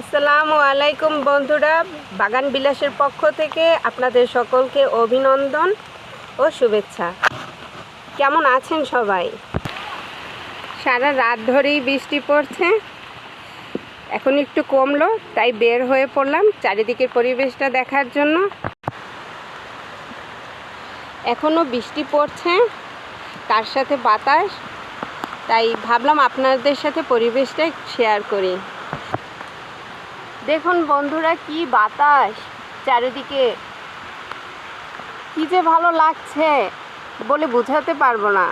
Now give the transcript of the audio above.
আসসালামু আলাইকুম বন্ধুরা, বাগান বিলাসের পক্ষ থেকে আপনাদের সকলকে অভিনন্দন ও শুভেচ্ছা। কেমন আছেন সবাই? সারা রাত ধরেই বৃষ্টি পড়ছে। এখন একটু কমলো, তাই বের হয়ে পড়লাম চারিদিকের পরিবেশটা দেখার জন্য। এখনও বৃষ্টি পড়ছে, তার সাথে বাতাস, তাই ভাবলাম আপনাদের সাথে পরিবেশটা শেয়ার করি। দেখুন বন্ধুরা কি বাতাস চারিদিকে। কি যে ভালো লাগছে বলে বোঝাতে পারব না।